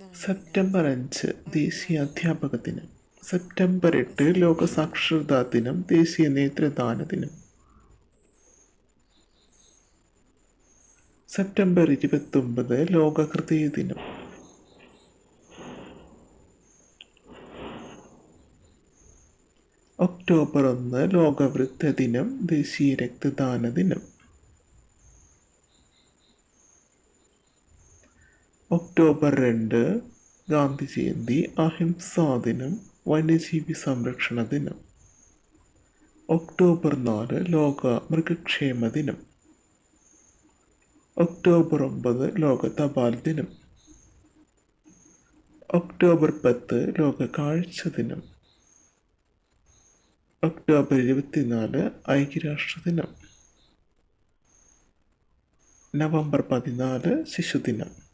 September അഞ്ച് ദേശീയ അധ്യാപക ദിനം സെപ്റ്റംബർ എട്ട് ലോക സാക്ഷരതാ ദിനം ദേശീയ നേത്രദാന ദിനം. സെപ്റ്റംബർ ഇരുപത്തൊമ്പത് ലോക ഹൃദയ ദിനം. ഒക്ടോബർ ഒന്ന് ലോക വൃദ്ധ ദിനം ദേശീയ രക്തദാന ദിനം. ഒക്ടോബർ രണ്ട് ഗാന്ധി ജയന്തി അഹിംസാ ദിനം വന്യജീവി സംരക്ഷണ ദിനം. ഒക്ടോബർ നാല് ലോക മൃഗക്ഷേമ ദിനം. ഒക്ടോബർ ഒമ്പത് ലോക തപാൽ ദിനം. ഒക്ടോബർ പത്ത് ലോക കാഴ്ച ദിനം. ഒക്ടോബർ ഇരുപത്തിനാല് ഐക്യരാഷ്ട്ര ദിനം. നവംബർ പതിനാല് ശിശുദിനം